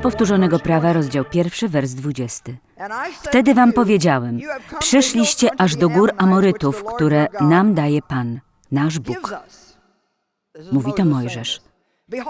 Powtórzonego Prawa, rozdział pierwszy, wers 20. Wtedy wam powiedziałem, przyszliście aż do gór Amorytów, które nam daje Pan, nasz Bóg. Mówi to Mojżesz.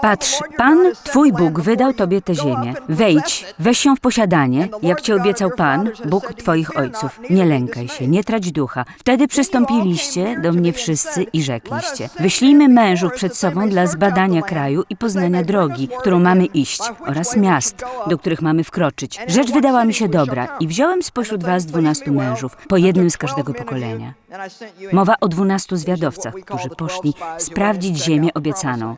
Patrz, Pan, Twój Bóg, wydał Tobie tę ziemię. Wejdź, weź ją w posiadanie, jak Ci obiecał Pan, Bóg Twoich ojców. Nie lękaj się, nie trać ducha. Wtedy przystąpiliście do mnie wszyscy i rzekliście. Wyślijmy mężów przed sobą dla zbadania kraju i poznania drogi, którą mamy iść, oraz miast, do których mamy wkroczyć. Rzecz wydała mi się dobra i wziąłem spośród Was dwunastu mężów, po jednym z każdego pokolenia. Mowa o dwunastu zwiadowcach, którzy poszli sprawdzić ziemię obiecaną.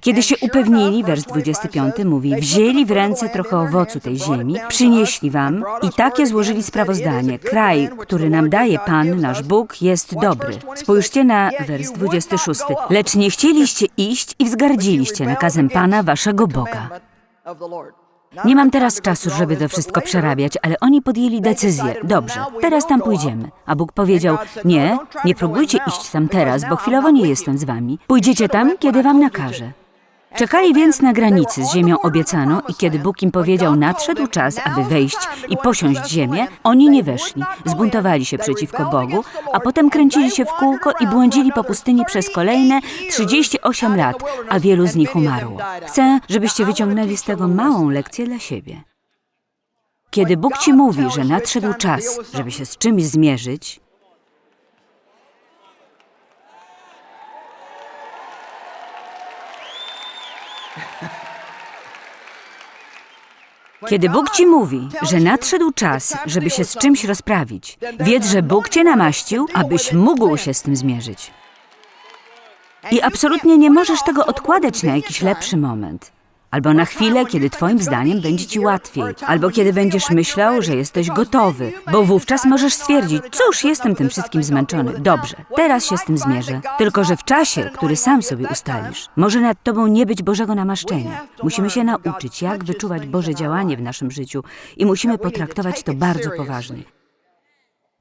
Kiedy się upewnili, wers 25 mówi, wzięli w ręce trochę owocu tej ziemi, przynieśli wam i takie złożyli sprawozdanie. Kraj, który nam daje Pan, nasz Bóg, jest dobry. Spójrzcie na wers 26. Lecz nie chcieliście iść i wzgardziliście nakazem Pana, waszego Boga. Nie mam teraz czasu, żeby to wszystko przerabiać, ale oni podjęli decyzję. Dobrze, teraz tam pójdziemy. A Bóg powiedział: Nie, nie próbujcie iść tam teraz, bo chwilowo nie jestem z wami. Pójdziecie tam, kiedy wam nakażę. Czekali więc na granicy z ziemią obiecaną i kiedy Bóg im powiedział, nadszedł czas, aby wejść i posiąść ziemię, oni nie weszli, zbuntowali się przeciwko Bogu, a potem kręcili się w kółko i błądzili po pustyni przez kolejne 38 lat, a wielu z nich umarło. Chcę, żebyście wyciągnęli z tego małą lekcję dla siebie. Kiedy Bóg ci mówi, że nadszedł czas, żeby się z czymś zmierzyć, Kiedy Bóg ci mówi, że nadszedł czas, żeby się z czymś rozprawić, wiedz, że Bóg cię namaścił, abyś mógł się z tym zmierzyć. I absolutnie nie możesz tego odkładać na jakiś lepszy moment. Albo na chwilę, kiedy Twoim zdaniem będzie Ci łatwiej, albo kiedy będziesz myślał, że jesteś gotowy, bo wówczas możesz stwierdzić, cóż, jestem tym wszystkim zmęczony. Dobrze, teraz się z tym zmierzę. Tylko, że w czasie, który sam sobie ustalisz, może nad Tobą nie być Bożego namaszczenia. Musimy się nauczyć, jak wyczuwać Boże działanie w naszym życiu i musimy potraktować to bardzo poważnie.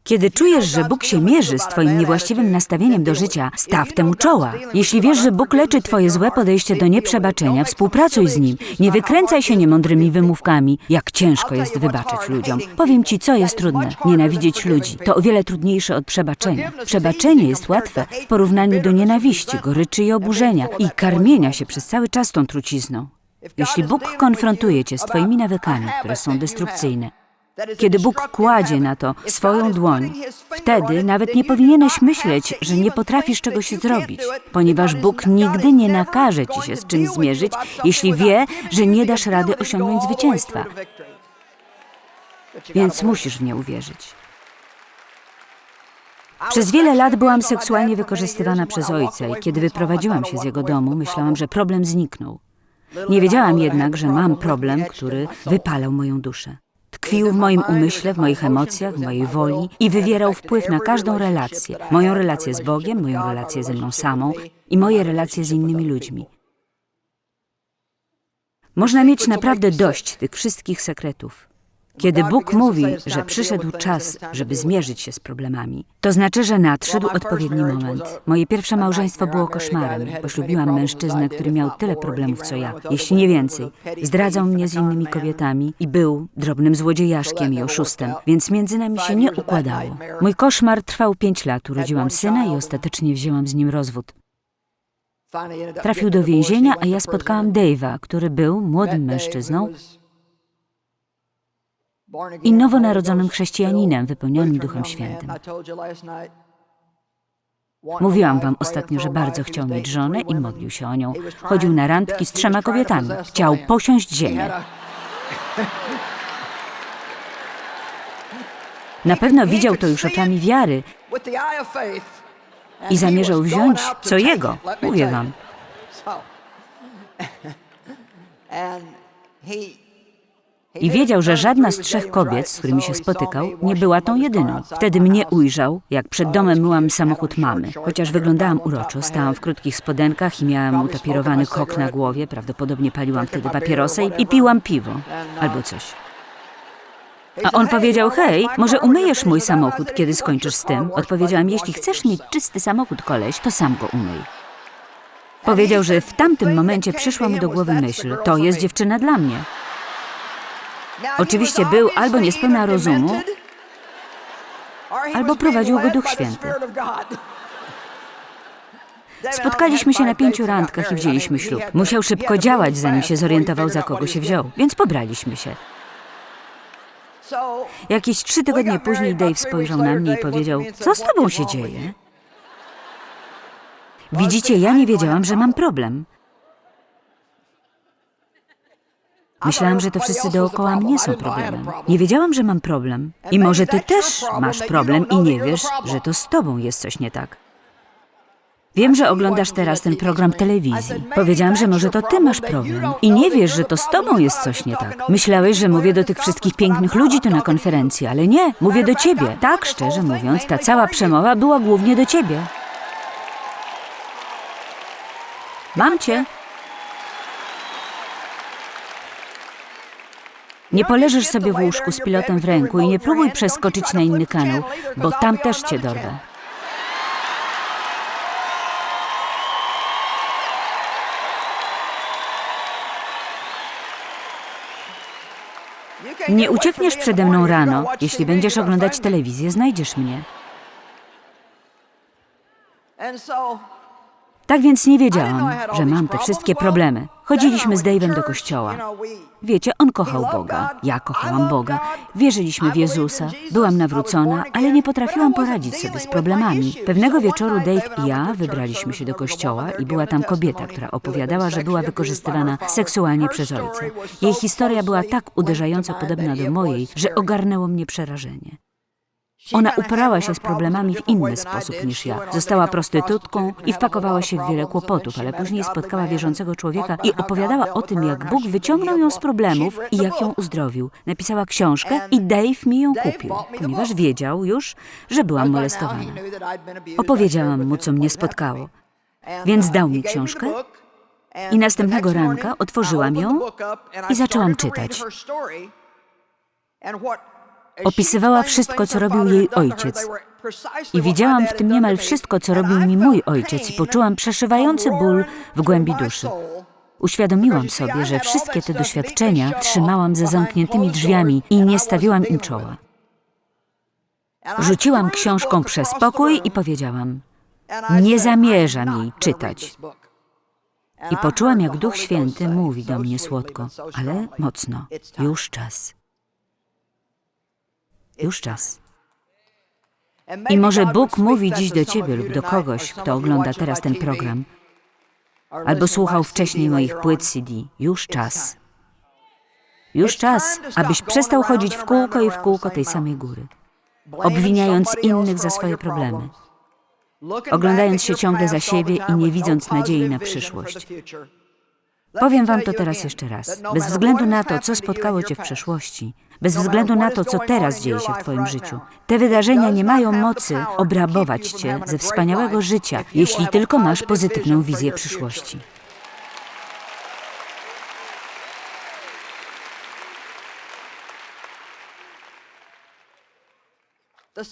Kiedy czujesz, że Bóg się mierzy z Twoim niewłaściwym nastawieniem do życia, staw temu czoła. Jeśli wiesz, że Bóg leczy Twoje złe podejście do nieprzebaczenia, współpracuj z Nim. Nie wykręcaj się niemądrymi wymówkami. Jak ciężko jest wybaczyć ludziom. Powiem Ci, co jest trudne. Nienawidzieć ludzi. To o wiele trudniejsze od przebaczenia. Przebaczenie jest łatwe w porównaniu do nienawiści, goryczy i oburzenia i karmienia się przez cały czas tą trucizną. Jeśli Bóg konfrontuje Cię z Twoimi nawykami, które są destrukcyjne, kiedy Bóg kładzie na to swoją dłoń, wtedy nawet nie powinieneś myśleć, że nie potrafisz czegoś zrobić, ponieważ Bóg nigdy nie nakaże ci się z czymś zmierzyć, jeśli wie, że nie dasz rady osiągnąć zwycięstwa. Więc musisz w nie uwierzyć. Przez wiele lat byłam seksualnie wykorzystywana przez ojca i kiedy wyprowadziłam się z jego domu, myślałam, że problem zniknął. Nie wiedziałam jednak, że mam problem, który wypalał moją duszę. Tkwił w moim umyśle, w moich emocjach, w mojej woli i wywierał wpływ na każdą relację. Moją relację z Bogiem, moją relację ze mną samą i moje relacje z innymi ludźmi. Można mieć naprawdę dość tych wszystkich sekretów. Kiedy Bóg mówi, że przyszedł czas, żeby zmierzyć się z problemami, to znaczy, że nadszedł odpowiedni moment. Moje pierwsze małżeństwo było koszmarem. Poślubiłam mężczyznę, który miał tyle problemów co ja, jeśli nie więcej. Zdradzał mnie z innymi kobietami i był drobnym złodziejaszkiem i oszustem, więc między nami się nie układało. Mój koszmar trwał pięć lat. Urodziłam syna i ostatecznie wzięłam z nim rozwód. Trafił do więzienia, a ja spotkałam Dave'a, który był młodym mężczyzną, i nowonarodzonym chrześcijaninem wypełnionym Duchem Świętym. Mówiłam wam ostatnio, że bardzo chciał mieć żonę i modlił się o nią. Chodził na randki z trzema kobietami. Chciał posiąść ziemię. Na pewno widział to już oczami wiary i zamierzał wziąć co jego, mówię wam. I wiedział, że żadna z trzech kobiet, z którymi się spotykał, nie była tą jedyną. Wtedy mnie ujrzał, jak przed domem myłam samochód mamy. Chociaż wyglądałam uroczo, stałam w krótkich spodenkach i miałam utapirowany kok na głowie, prawdopodobnie paliłam wtedy papierosy i piłam piwo albo coś. A on powiedział, hej, może umyjesz mój samochód, kiedy skończysz z tym? Odpowiedziałam, jeśli chcesz mieć czysty samochód, koleś, to sam go umyj. Powiedział, że w tamtym momencie przyszła mu do głowy myśl, to jest dziewczyna dla mnie. Oczywiście był albo niespełna rozumu, albo prowadził go Duch Święty. Spotkaliśmy się na pięciu randkach i wzięliśmy ślub. Musiał szybko działać, zanim się zorientował, za kogo się wziął, więc pobraliśmy się. Jakieś trzy tygodnie później Dave spojrzał na mnie i powiedział: Co z tobą się dzieje? Widzicie, ja nie wiedziałam, że mam problem. Myślałam, że to wszyscy dookoła mnie są problemem. Nie wiedziałam, że mam problem. I może ty też masz problem i nie wiesz, że to z tobą jest coś nie tak. Wiem, że oglądasz teraz ten program telewizji. Powiedziałam, że może to ty masz problem i nie wiesz, że to z tobą jest coś nie tak. Myślałeś, że mówię do tych wszystkich pięknych ludzi tu na konferencji, ale nie, mówię do ciebie. Tak, szczerze mówiąc, ta cała przemowa była głównie do ciebie. Mam cię. Nie poleżysz sobie w łóżku z pilotem w ręku i nie próbuj przeskoczyć na inny kanał, bo tam też cię dorwę. Nie uciekniesz przede mną rano. Jeśli będziesz oglądać telewizję, znajdziesz mnie. Tak więc nie wiedziałam, że mam te wszystkie problemy. Chodziliśmy z Dave'em do kościoła. Wiecie, on kochał Boga, ja kochałam Boga, wierzyliśmy w Jezusa, byłam nawrócona, ale nie potrafiłam poradzić sobie z problemami. Pewnego wieczoru Dave i ja wybraliśmy się do kościoła i była tam kobieta, która opowiadała, że była wykorzystywana seksualnie przez ojca. Jej historia była tak uderzająco podobna do mojej, że ogarnęło mnie przerażenie. Ona uporała się z problemami w inny sposób niż ja. Została prostytutką i wpakowała się w wiele kłopotów, ale później spotkała wierzącego człowieka i opowiadała o tym, jak Bóg wyciągnął ją z problemów i jak ją uzdrowił. Napisała książkę i Dave mi ją kupił, ponieważ wiedział już, że byłam molestowana. Opowiedziałam mu, co mnie spotkało. Więc dał mi książkę i następnego ranka otworzyłam ją i zaczęłam czytać. Opisywała wszystko, co robił jej ojciec. I widziałam w tym niemal wszystko, co robił mi mój ojciec, i poczułam przeszywający ból w głębi duszy. Uświadomiłam sobie, że wszystkie te doświadczenia trzymałam za zamkniętymi drzwiami i nie stawiłam im czoła. Rzuciłam książką przez pokój i powiedziałam: Nie zamierzam jej czytać. I poczułam, jak Duch Święty mówi do mnie słodko, ale mocno: Już czas. Już czas. I może Bóg mówi dziś do ciebie lub do kogoś, kto ogląda teraz ten program, albo słuchał wcześniej moich płyt CD. Już czas. Już czas, abyś przestał chodzić w kółko i w kółko tej samej góry, obwiniając innych za swoje problemy, oglądając się ciągle za siebie i nie widząc nadziei na przyszłość. Powiem wam to teraz jeszcze raz. Bez względu na to, co spotkało cię w przeszłości, bez względu na to, co teraz dzieje się w twoim życiu, te wydarzenia nie mają mocy obrabować cię ze wspaniałego życia, jeśli tylko masz pozytywną wizję przyszłości.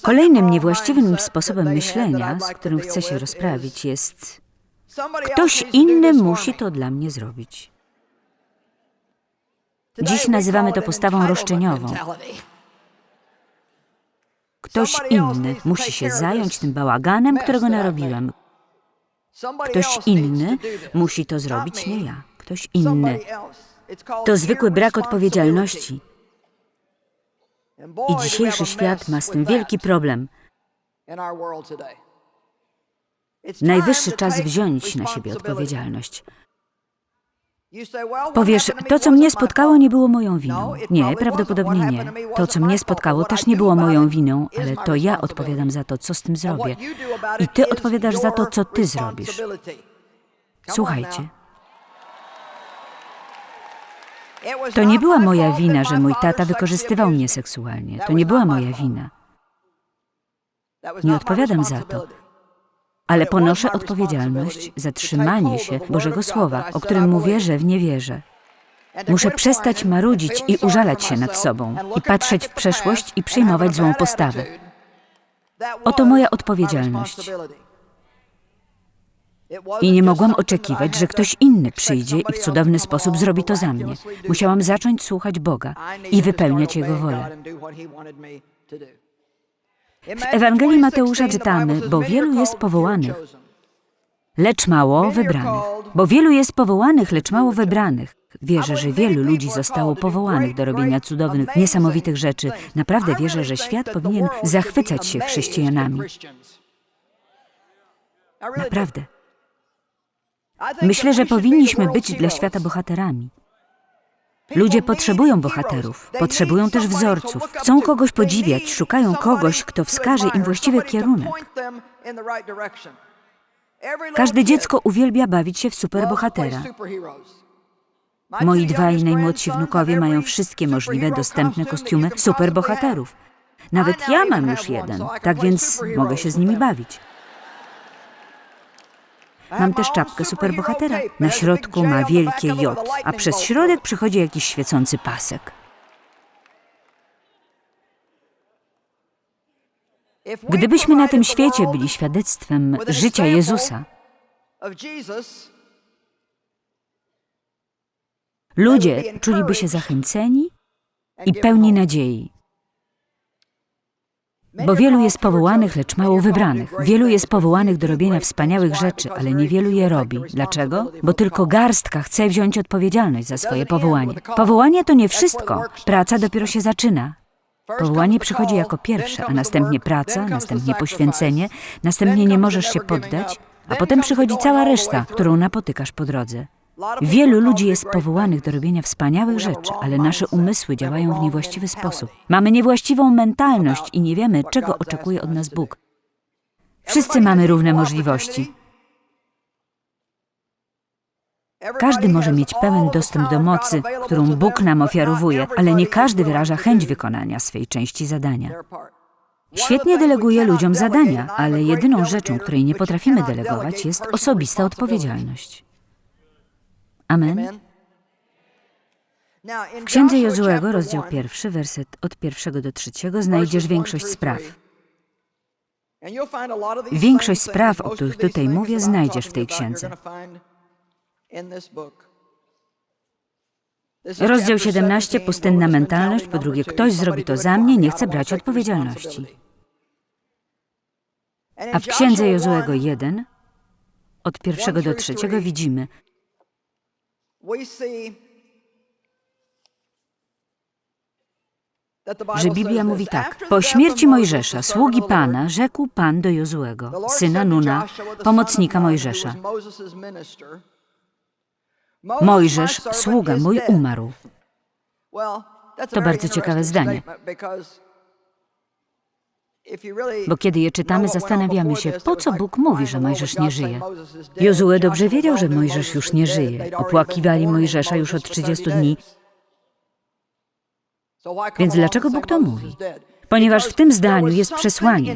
Kolejnym niewłaściwym sposobem myślenia, z którym chcę się rozprawić, jest Ktoś inny musi to dla mnie zrobić. Dziś nazywamy to postawą roszczeniową. Ktoś inny musi się zająć tym bałaganem, którego narobiłem. Ktoś inny musi to zrobić, nie ja. Ktoś inny. To zwykły brak odpowiedzialności. I dzisiejszy świat ma z tym wielki problem. Najwyższy czas wziąć na siebie odpowiedzialność. Powiesz, to co mnie spotkało nie było moją winą. Nie, prawdopodobnie nie. To co mnie spotkało też nie było moją winą, ale to ja odpowiadam za to, co z tym zrobię. I ty odpowiadasz za to, co ty zrobisz. Słuchajcie. To nie była moja wina, że mój tata wykorzystywał mnie seksualnie. To nie była moja wina. Nie odpowiadam za to ale ponoszę odpowiedzialność za trzymanie się Bożego Słowa, o którym mówię, że w nie wierzę. Muszę przestać marudzić i użalać się nad sobą i patrzeć w przeszłość i przyjmować złą postawę. Oto moja odpowiedzialność. I nie mogłam oczekiwać, że ktoś inny przyjdzie i w cudowny sposób zrobi to za mnie. Musiałam zacząć słuchać Boga i wypełniać Jego wolę. W Ewangelii Mateusza czytamy, bo wielu jest powołanych, lecz mało wybranych. Bo wielu jest powołanych, lecz mało wybranych. Wierzę, że wielu ludzi zostało powołanych do robienia cudownych, niesamowitych rzeczy. Naprawdę wierzę, że świat powinien zachwycać się chrześcijanami. Naprawdę. Myślę, że powinniśmy być dla świata bohaterami. Ludzie potrzebują bohaterów, potrzebują też wzorców. Chcą kogoś podziwiać, szukają kogoś, kto wskaże im właściwy kierunek. Każde dziecko uwielbia bawić się w superbohatera. Moi dwaj najmłodsi wnukowie mają wszystkie możliwe dostępne kostiumy superbohaterów. Nawet ja mam już jeden, tak więc mogę się z nimi bawić. Mam też czapkę superbohatera. Na środku ma wielkie J, a przez środek przechodzi jakiś świecący pasek. Gdybyśmy na tym świecie byli świadectwem życia Jezusa, ludzie czuliby się zachęceni i pełni nadziei. Bo wielu jest powołanych, lecz mało wybranych. Wielu jest powołanych do robienia wspaniałych rzeczy, ale niewielu je robi. Dlaczego? Bo tylko garstka chce wziąć odpowiedzialność za swoje powołanie. Powołanie to nie wszystko. Praca dopiero się zaczyna. Powołanie przychodzi jako pierwsze, a następnie praca, następnie poświęcenie, następnie nie możesz się poddać, a potem przychodzi cała reszta, którą napotykasz po drodze. Wielu ludzi jest powołanych do robienia wspaniałych rzeczy, ale nasze umysły działają w niewłaściwy sposób. Mamy niewłaściwą mentalność i nie wiemy, czego oczekuje od nas Bóg. Wszyscy mamy równe możliwości. Każdy może mieć pełen dostęp do mocy, którą Bóg nam ofiarowuje, ale nie każdy wyraża chęć wykonania swej części zadania. Świetnie deleguje ludziom zadania, ale jedyną rzeczą, której nie potrafimy delegować, jest osobista odpowiedzialność. Amen. W Księdze Jozuego, rozdział pierwszy, werset od pierwszego do trzeciego, znajdziesz większość spraw. Większość spraw, o których tutaj mówię, znajdziesz w tej księdze. Rozdział 17, pustynna mentalność, po drugie, ktoś zrobi to za mnie, nie chce brać odpowiedzialności. A w księdze Jozuego 1, od pierwszego do trzeciego widzimy, że Biblia mówi tak. Po śmierci Mojżesza, sługi Pana, rzekł Pan do Jozuego, syna Nuna, pomocnika Mojżesza. Mojżesz, sługa mój, umarł. To bardzo ciekawe zdanie. Bo kiedy je czytamy, zastanawiamy się, po co Bóg mówi, że Mojżesz nie żyje. Jozue dobrze wiedział, że Mojżesz już nie żyje. Opłakiwali Mojżesza już od 30 dni. Więc dlaczego Bóg to mówi? Ponieważ w tym zdaniu jest przesłanie,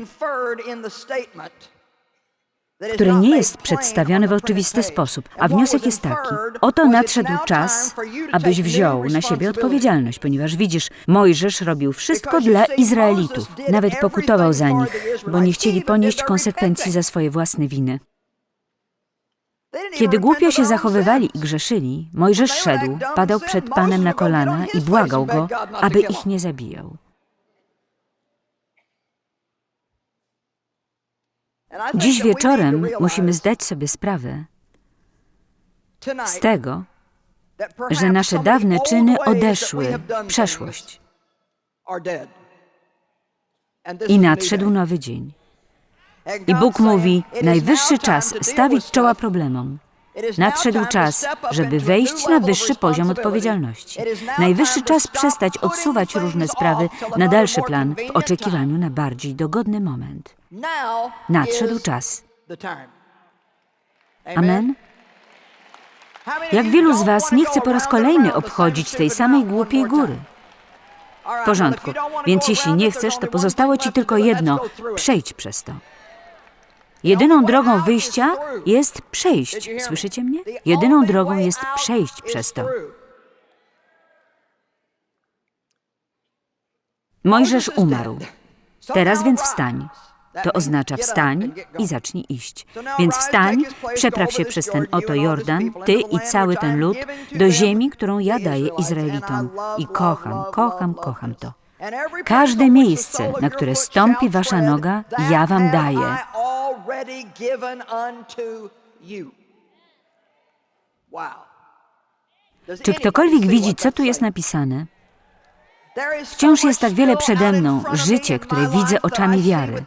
które nie jest przedstawione w oczywisty sposób, a wniosek jest taki. Oto nadszedł czas, abyś wziął na siebie odpowiedzialność, ponieważ widzisz, Mojżesz robił wszystko dla Izraelitów. Nawet pokutował za nich, bo nie chcieli ponieść konsekwencji za swoje własne winy. Kiedy głupio się zachowywali i grzeszyli, Mojżesz szedł, padał przed Panem na kolana i błagał go, aby ich nie zabijał. Dziś wieczorem musimy zdać sobie sprawę z tego, że nasze dawne czyny odeszły w przeszłość i nadszedł nowy dzień. I Bóg mówi, najwyższy czas stawić czoła problemom. Nadszedł czas, żeby wejść na wyższy poziom odpowiedzialności. Najwyższy czas przestać odsuwać różne sprawy na dalszy plan w oczekiwaniu na bardziej dogodny moment. Nadszedł czas. Amen. Jak wielu z Was nie chce po raz kolejny obchodzić tej samej głupiej góry? W porządku. Więc jeśli nie chcesz, to pozostało Ci tylko jedno: przejdź przez to. Jedyną drogą wyjścia jest przejść. Słyszycie mnie? Jedyną drogą jest przejść przez to. Mojżesz umarł. Teraz więc wstań. To oznacza wstań i zacznij iść. Więc wstań, przepraw się przez ten oto Jordan, ty i cały ten lud, do ziemi, którą ja daję Izraelitom. I kocham, kocham, kocham to. Każde miejsce, na które stąpi wasza noga, ja wam daję. Czy ktokolwiek widzi, co tu jest napisane? Wciąż jest tak wiele przede mną, życie, które widzę oczami wiary.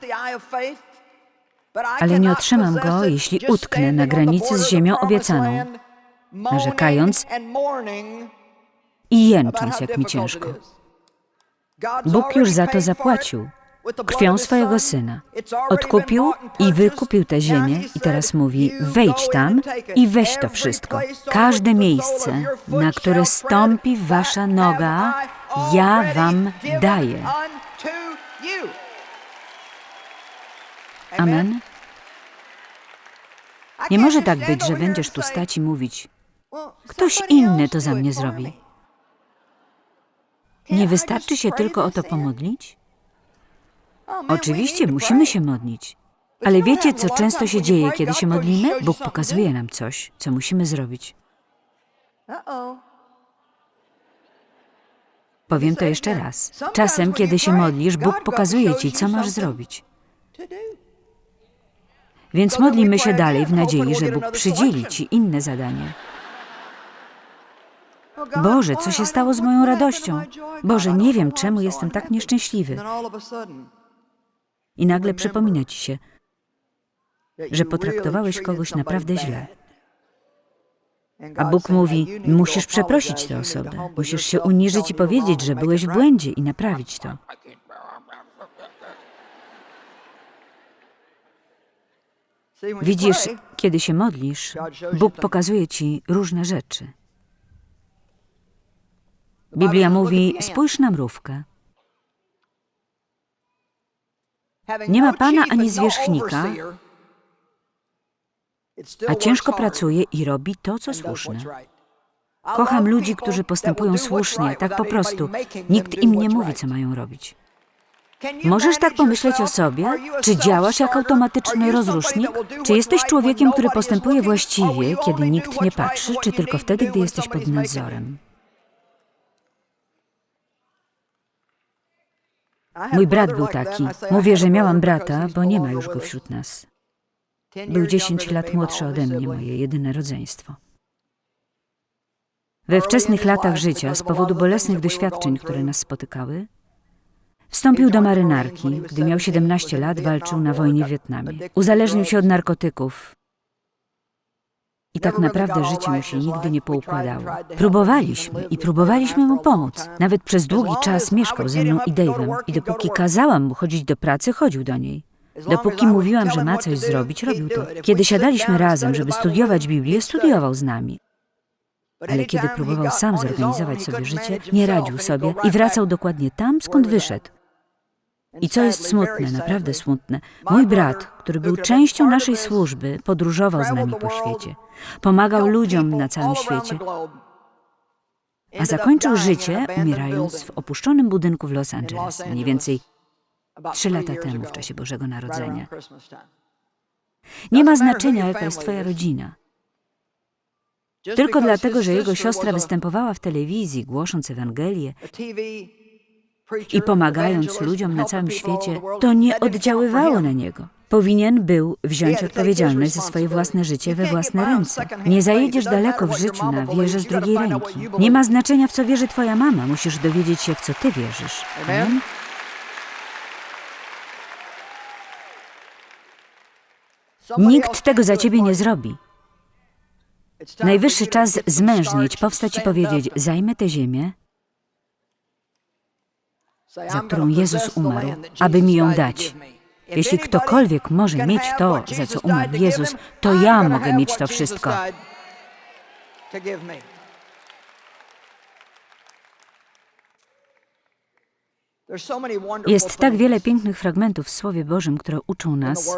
Ale nie otrzymam go, jeśli utknę na granicy z ziemią obiecaną, narzekając i jęcząc, jak mi ciężko. Bóg już za to zapłacił krwią swojego Syna. Odkupił i wykupił tę ziemię i teraz mówi, wejdź tam i weź to wszystko. Każde miejsce, na które stąpi wasza noga, ja wam daję. Amen. Nie może tak być, że będziesz tu stać i mówić, ktoś inny to za mnie zrobi. Nie wystarczy się tylko o to pomodlić? Oczywiście musimy się modlić. Ale wiecie, co często się dzieje, kiedy się modlimy? Bóg pokazuje nam coś, co musimy zrobić. Powiem to jeszcze raz. Czasem, kiedy się modlisz, Bóg pokazuje ci, co masz zrobić. Więc modlimy się dalej w nadziei, że Bóg przydzieli ci inne zadanie. Boże, co się stało z moją radością? Boże, nie wiem, czemu jestem tak nieszczęśliwy. I nagle przypomina ci się, że potraktowałeś kogoś naprawdę źle. A Bóg mówi: Musisz przeprosić tę osobę, musisz się uniżyć i powiedzieć, że byłeś w błędzie i naprawić to. Widzisz, kiedy się modlisz, Bóg pokazuje ci różne rzeczy. Biblia mówi: Spójrz na mrówkę. Nie ma pana ani zwierzchnika, a ciężko pracuje i robi to, co słuszne. Kocham ludzi, którzy postępują słusznie, tak po prostu. Nikt im nie mówi, co mają robić. Możesz tak pomyśleć o sobie? Czy działasz jak automatyczny rozrusznik? Czy jesteś człowiekiem, który postępuje właściwie, kiedy nikt nie patrzy, czy tylko wtedy, gdy jesteś pod nadzorem? Mój brat był taki. Mówię, że miałam brata, bo nie ma już go wśród nas. Był 10 lat młodszy ode mnie, moje jedyne rodzeństwo. We wczesnych latach życia, z powodu bolesnych doświadczeń, które nas spotykały, wstąpił do marynarki. Gdy miał 17 lat, walczył na wojnie w Wietnamie. Uzależnił się od narkotyków. I tak naprawdę życie mu się nigdy nie poukładało. Próbowaliśmy i próbowaliśmy mu pomóc. Nawet przez długi czas mieszkał ze mną i Dave'em. I dopóki kazałam mu chodzić do pracy, chodził do niej. Dopóki mówiłam, że ma coś zrobić, robił to. Kiedy siadaliśmy razem, żeby studiować Biblię, studiował z nami. Ale kiedy próbował sam zorganizować sobie życie, nie radził sobie i wracał dokładnie tam, skąd wyszedł. I co jest smutne, naprawdę smutne, mój brat, który był częścią naszej służby, podróżował z nami po świecie. Pomagał ludziom na całym świecie, a zakończył życie umierając w opuszczonym budynku w Los Angeles, mniej więcej trzy lata temu, w czasie Bożego Narodzenia. Nie ma znaczenia, jaka jest twoja rodzina. Tylko dlatego, że jego siostra występowała w telewizji, głosząc Ewangelię i pomagając ludziom na całym świecie, to nie oddziaływało na niego. Powinien był wziąć odpowiedzialność za swoje własne życie we własne ręce. Nie zajedziesz daleko w życiu na wieżę z drugiej ręki. Nie ma znaczenia, w co wierzy twoja mama. Musisz dowiedzieć się, w co ty wierzysz. Amen? Nikt tego za ciebie nie zrobi. Najwyższy czas zmężnieć, powstać i powiedzieć: Zajmę tę ziemię, za którą Jezus umarł, aby mi ją dać. Jeśli ktokolwiek może mieć to, za co umarł Jezus, to ja mogę mieć to wszystko. Jest tak wiele pięknych fragmentów w Słowie Bożym, które uczą nas,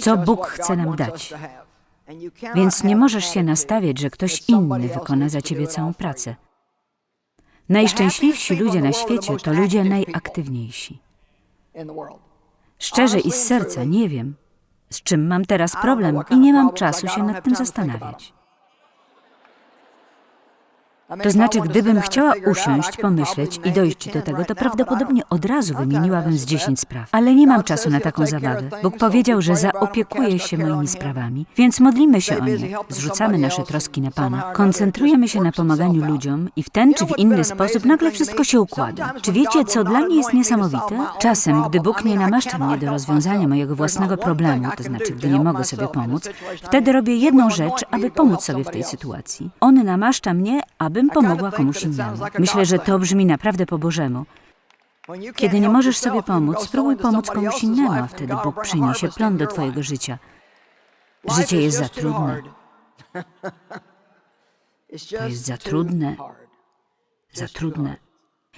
co Bóg chce nam dać. Więc nie możesz się nastawiać, że ktoś inny wykona za ciebie całą pracę. Najszczęśliwsi ludzie na świecie to ludzie najaktywniejsi. Szczerze i z serca nie wiem, z czym mam teraz problem i nie mam czasu się nad tym zastanawiać. To znaczy, gdybym chciała usiąść, pomyśleć i dojść do tego, to prawdopodobnie od razu wymieniłabym z dziesięć spraw. Ale nie mam czasu na taką zabawę. Bóg powiedział, że zaopiekuje się moimi sprawami, więc modlimy się o nie, zrzucamy nasze troski na Pana, koncentrujemy się na pomaganiu ludziom i w ten czy w inny sposób nagle wszystko się układa. Czy wiecie, co dla mnie jest niesamowite? Czasem, gdy Bóg nie namaszcza mnie do rozwiązania mojego własnego problemu, to znaczy, gdy nie mogę sobie pomóc, wtedy robię jedną rzecz, aby pomóc sobie w tej sytuacji. On namaszcza mnie, abym pomogła komuś innemu. Myślę, że to brzmi naprawdę po Bożemu. Kiedy nie możesz sobie pomóc, spróbuj pomóc komuś innemu, a wtedy Bóg przyniesie plon do Twojego życia. Życie jest za trudne, To jest za trudne. za trudne.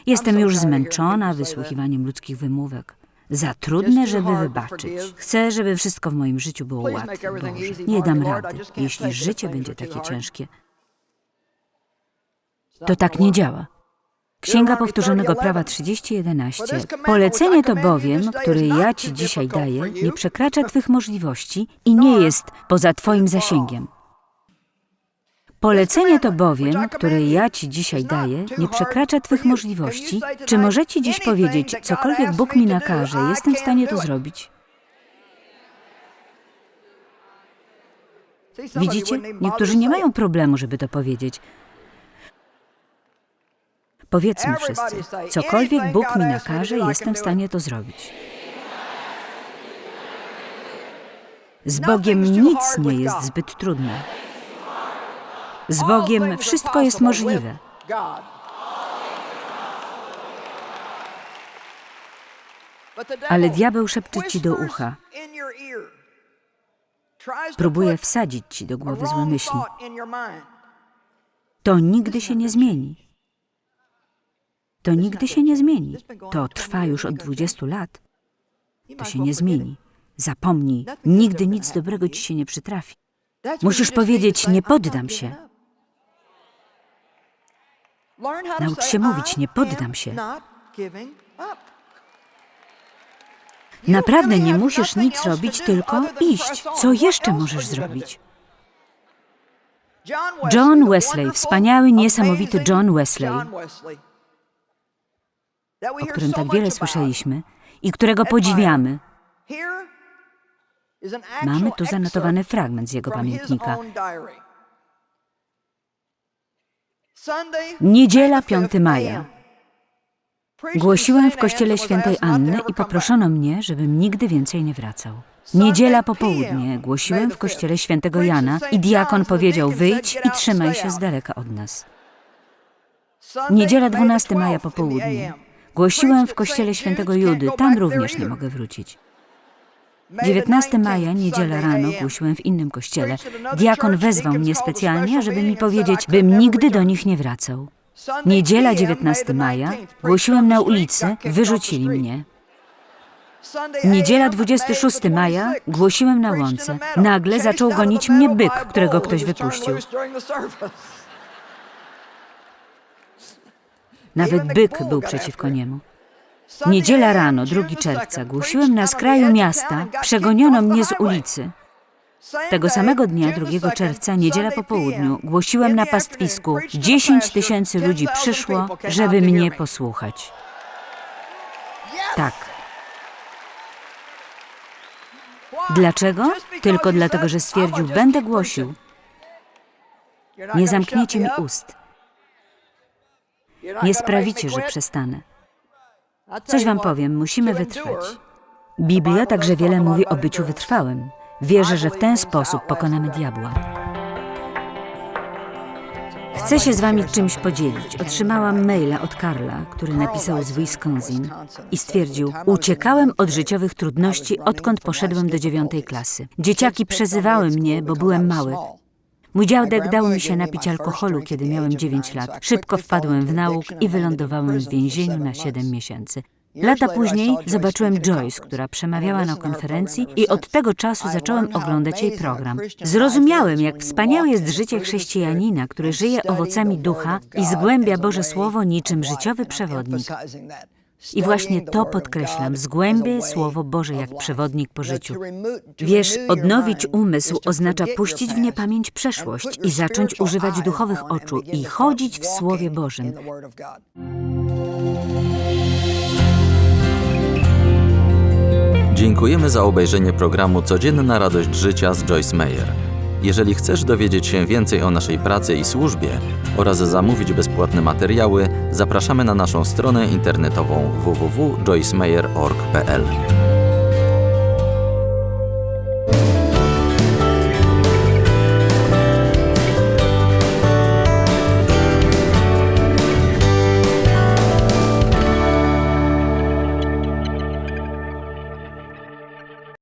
Jestem już zmęczona wysłuchiwaniem ludzkich wymówek. Za trudne, żeby wybaczyć. Chcę, żeby wszystko w moim życiu było łatwe. Boże, nie dam rady, jeśli życie będzie takie ciężkie. To tak nie działa. Księga Powtórzonego Prawa 30.11. Polecenie to bowiem, które ja Ci dzisiaj daję, nie przekracza Twych możliwości i nie jest poza Twoim zasięgiem. Polecenie to bowiem, które ja Ci dzisiaj daję, nie przekracza Twych możliwości. Czy możecie dziś powiedzieć, cokolwiek Bóg mi nakaże, jestem w stanie to zrobić? Widzicie? Niektórzy nie mają problemu, żeby to powiedzieć. Powiedzmy wszyscy, cokolwiek Bóg mi nakaże, jestem w stanie to zrobić. Z Bogiem nic nie jest zbyt trudne. Z Bogiem wszystko jest możliwe. Ale diabeł szepcze ci do ucha, próbuje wsadzić ci do głowy złe myśli. To nigdy się nie zmieni. To nigdy się nie zmieni. To trwa już od 20 lat. To się nie zmieni. Zapomnij, nigdy nic dobrego ci się nie przytrafi. Musisz powiedzieć, nie poddam się. Naucz się mówić, nie poddam się. Naprawdę nie musisz nic robić, tylko iść. Co jeszcze możesz zrobić? John Wesley, wspaniały, niesamowity John Wesley, o którym tak wiele słyszeliśmy i którego podziwiamy. Mamy tu zanotowany fragment z jego pamiętnika. Niedziela 5 maja. Głosiłem w kościele świętej Anny i poproszono mnie, żebym nigdy więcej nie wracał. Niedziela po południe głosiłem w kościele świętego Jana i diakon powiedział: Wyjdź i trzymaj się z daleka od nas. Niedziela 12 maja po południe. Głosiłem w kościele świętego Judy, tam również nie mogę wrócić. 19 maja, niedziela rano, głosiłem w innym kościele. Diakon wezwał mnie specjalnie, żeby mi powiedzieć, bym nigdy do nich nie wracał. Niedziela 19 maja, głosiłem na ulicy, wyrzucili mnie. Niedziela 26 maja, głosiłem na łące. Nagle zaczął gonić mnie byk, którego ktoś wypuścił. Nawet byk był przeciwko niemu. Niedziela rano, 2 czerwca, głosiłem na skraju miasta, przegoniono mnie z ulicy. Tego samego dnia, 2 czerwca, niedziela po południu, głosiłem na pastwisku. 10 tysięcy ludzi przyszło, żeby mnie posłuchać. Tak. Dlaczego? Tylko dlatego, że stwierdził, będę głosił. Nie zamkniecie mi ust. Nie sprawicie, że przestanę. Coś wam powiem, musimy wytrwać. Biblia także wiele mówi o byciu wytrwałym. Wierzę, że w ten sposób pokonamy diabła. Chcę się z wami czymś podzielić. Otrzymałam maila od Karla, który napisał z Wisconsin i stwierdził: Uciekałem od życiowych trudności, odkąd poszedłem do dziewiątej klasy. Dzieciaki przezywały mnie, bo byłem mały. Mój dziadek dał mi się napić alkoholu, kiedy miałem 9 lat. Szybko wpadłem w nauk i wylądowałem w więzieniu na 7 miesięcy. Lata później zobaczyłem Joyce, która przemawiała na konferencji i od tego czasu zacząłem oglądać jej program. Zrozumiałem, jak wspaniałe jest życie chrześcijanina, który żyje owocami ducha i zgłębia Boże Słowo niczym życiowy przewodnik. I właśnie to podkreślam, zgłębię Słowo Boże jak przewodnik po życiu. Wiesz, odnowić umysł oznacza puścić w niepamięć przeszłość i zacząć używać duchowych oczu i chodzić w Słowie Bożym. Dziękujemy za obejrzenie programu Codzienna Radość Życia z Joyce Meyer. Jeżeli chcesz dowiedzieć się więcej o naszej pracy i służbie oraz zamówić bezpłatne materiały, zapraszamy na naszą stronę internetową www.joycemeyer.org.pl.